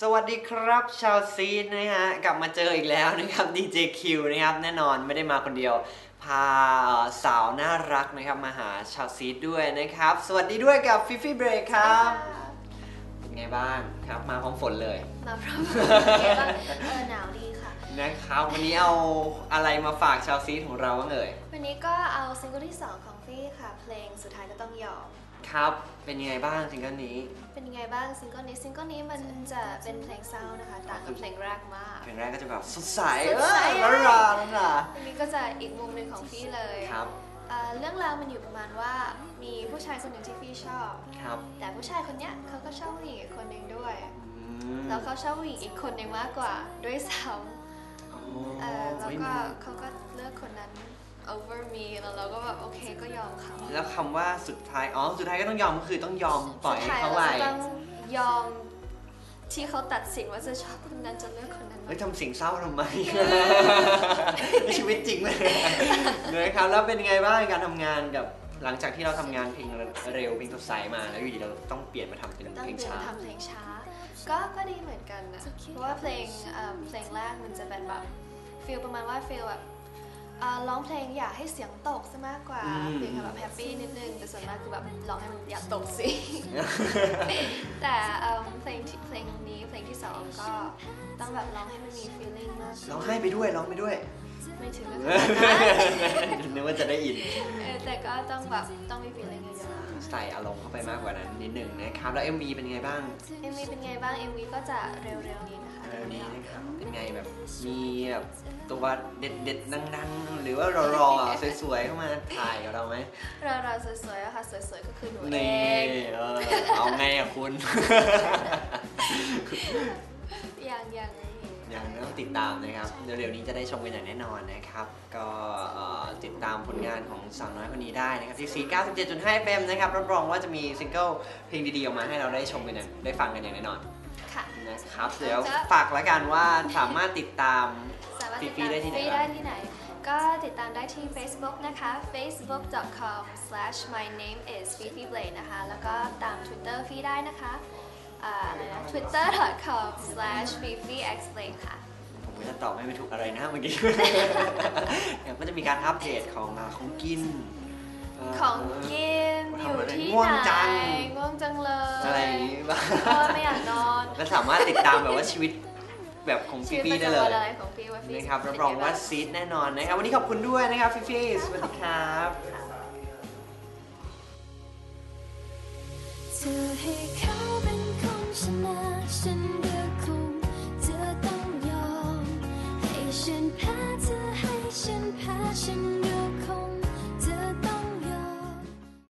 สวัสดีครับชาวซีดนะฮะกลับมาเจออีกแล้วนะครับดีเจคิวนะครับแน่นอนไม่ได้มาคนเดียว พาเอ่อสาวน่ารักนะครับมาหาชาวซีดด้วยนะครับ สวัสดีด้วยกับฟิฟี่เบรกครับเป็นไงบ้างครับมาพร้อมฝนเลย มาพร้อมกันเออหนาวดีค่ะนะครับวันนี้เอาอะไรมาฝากชาวซีดของเราบ้างเอ่ยวันนี้ก็เอาซิงเกิลที่ 2 ของฟี่ค่ะ เพลงสุดท้ายก็ต้องยอม ครับ เป็นยังไงบ้างซิงเกิลนี้ เป็นยังไงบ้างซิงเกิลนี้ซิงเกิลนี้มันจะเป็นเพลงเศร้านะคะต่างกับเพลงแรกมาก เพลงแรกก็จะแบบสดใสสดใส เออร้อนๆน่ะ อันนี้ก็จะอีกมุมหนึ่งของฟี่เลยครับเอ่อเรื่องราวมันอยู่ประมาณว่ามีผู้ชายคนหนึ่งที่ฟี่ชอบ ครับ แต่ผู้ชายคนเนี้ยเขาก็ชอบผู้หญิงอีกคนหนึ่งด้วย อืมแล้วเขาชอบผู้หญิงอีกคนหนึ่งมากกว่าด้วยซ้โอ้ำเออแล้วไม่ก็มีเขาก็เลือกคนนั้น over me แล้วเราก็แบบโอเคก็ยอมเขาแล้วคำว่าสุดท้าย อ๋อ สุดท้ายก็ต้องยอมก็คือต้องยอมปล่อยสุดให้ท้ายเขาเราไปก็ต้องยอมที่เขาตัดสินว่าจะชอบคนนั้นจะเลือกคนนั้นเฮ้ยมาทำเสียงเศร้าทำไมในชีวิตจริงเลยนะครับ แล้วเป็นยังไงบ้างการทำงานกับหลังจากที่เราทำงานเพลงเร็วเพลงสดใสมา แล้วอยู่ดีเราต้องเปลี่ยนมาทำเป็นต้องเพลงเปลี่ยนช้ามาทำเพลงช้า ก็ก็ดีเหมือนกันนะ เพราะว่าเพลงเอิ่มเพลงแรกมันจะเป็นแบบฟีลประมาณว่าฟีลแบบ อ่าร้องเพลงอยากให้เสียงตกซะมากกว่าอืม เพลงแบบแฮปปี้นิดนึงแต่ส่วนมากคือแบบร้องให้มันอยากตกสิ แต่เอิ่มเพลงที่เพลงนี้เพลงที่สองก็ต้องแบบร้องให้มันมี feeling มากร้องไห้ไปด้วยร้องไปด้วย ไม่ถึงกับขนาดนั้นนึกว่าจะได้อินเออแต่ก็ต้องแบบต้องมี feeling เยอะใส่อารมณ์เข้าไปมากกว่านั้นนิดหนึ่งนะครับ แล้ว MV เป็นยังไงบ้างๆ MV เป็นไงบ้าง MV ก็จะเร็วๆนี้นะคะเร็วนี้ มีแบบตัวเด็ดๆดังๆ หรือว่ารอๆอะสวยๆเข้ามาถ่ายกับเราไหมเราเราสวยๆอะค่ะสวยๆก็คือหนูเอนี่งเออเอาไงอะคุณอย่างอย่างนี้ยังต้องติดตามนะครับเร็วๆนี้จะได้ชมกันอย่างแน่นอนนะครับ ก็เอ่อติดตามผลงานของสาวน้อยคนนี้ได้นะครับที่ 497.5 FM นะครับรับรองว่าจะมีซิงเกิลเพลงดีๆออกมาให้เราได้ชมกันอย่างได้ฟังกันอย่างแน่นอน ค่ะนะครับ เดี๋ยวฝากละกันว่าสามารถติดตามสามารถติดฟรีตามๆได้ที่ไหนฟรีบ้างได้ที่ไหน ก็ติดตามได้ที่ Facebook นะคะ facebook.com/my name is fifi blade นะคะ แล้วก็ตาม Twitter ฟรีได้นะคะอ่าอะไรนะ twitter.com/fifixblade ค่ะผมก็จะตอบไม่ถูกอะไรนะเมื่อกี้เดี๋ยวก็จะมีการอัปเดตของอ่าของกินเของกินอยู่ที่ง่วงไหน จังง่วงจังเลยอะไรอย่างนี้บ้างเพราะว่าไม่อยากนอนก็สามารถติดตามแบบว่าชีวิตแบบของชีฟีวิตฟี่ประได้เลยจำวันอะไรของพี่ว่าพี่นะครับรับรองว่าซีดแน่นอนนะครับวันนี้ขอบคุณด้วยนะครับฟีฟี่สวัสดีครับ